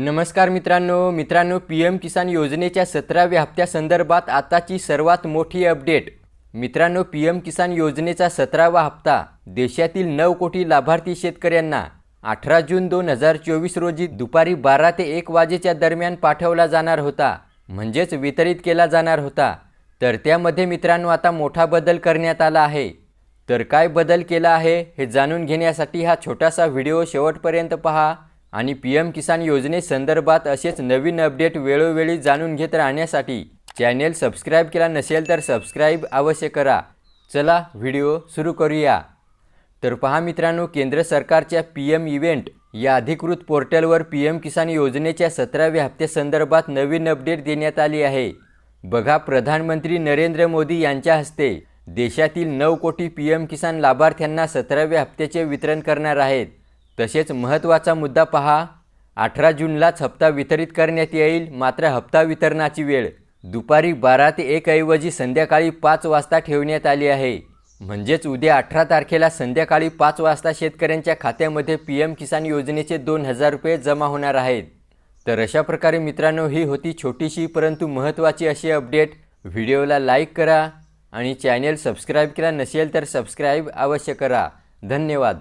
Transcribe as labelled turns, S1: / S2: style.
S1: नमस्कार मित्रांनो मित्रांनो पी एम किसान योजनेच्या सतराव्या हप्त्यासंदर्भात आताची सर्वात मोठी अपडेट. मित्रांनो पी एम किसान योजनेचा सतरावा हप्ता देशातील नऊ कोटी लाभार्थी शेतकऱ्यांना अठरा जून दोन हजार चोवीस रोजी दुपारी बारा ते एक वाजेच्या दरम्यान पाठवला जाणार होता म्हणजेच वितरित केला जाणार होता. तर त्यामध्ये मित्रांनो आता मोठा बदल करण्यात आला आहे. तर काय बदल केला आहे हे जाणून घेण्यासाठी हा छोटासा व्हिडिओ शेवटपर्यंत पहा. आणि पी एम किसान योजनेसंदर्भात असेच नवीन अपडेट वेळोवेळी जाणून घेत राहण्यासाठी चॅनेल सबस्क्राईब केला नसेल तर सबस्क्राईब अवश्य करा. चला व्हिडिओ सुरू करूया. तर पहा मित्रांनो केंद्र सरकारच्या पी एम इव्हेंट या अधिकृत पोर्टलवर पी एम किसान योजनेच्या सतराव्या हप्त्यासंदर्भात नवीन अपडेट देण्यात आली आहे. बघा प्रधानमंत्री नरेंद्र मोदी यांच्या हस्ते देशातील नऊ कोटी पी एम किसान लाभार्थ्यांना सतराव्या हप्त्याचे वितरण करणार आहेत. तसेच महत्त्वाचा मुद्दा पहा. अठरा जूनलाच हप्ता वितरित करण्यात येईल मात्र हप्ता वितरणाची वेळ. दुपारी बारा ते एक ऐवजी संध्याकाळी पाच वाजता ठेवण्यात आली आहे. म्हणजेच उद्या अठरा तारखेला संध्याकाळी पाच वाजता शेतकऱ्यांच्या खात्यामध्ये पी एम किसान योजनेचे दोन हजार रुपये जमा होणार आहेत. तर अशा प्रकारे मित्रांनो ही होती छोटीशी परंतु महत्त्वाची अशी अपडेट. व्हिडिओला लाईक करा आणि चॅनेल सबस्क्राईब केला नसेल तर सबस्क्राईब अवश्य करा. धन्यवाद.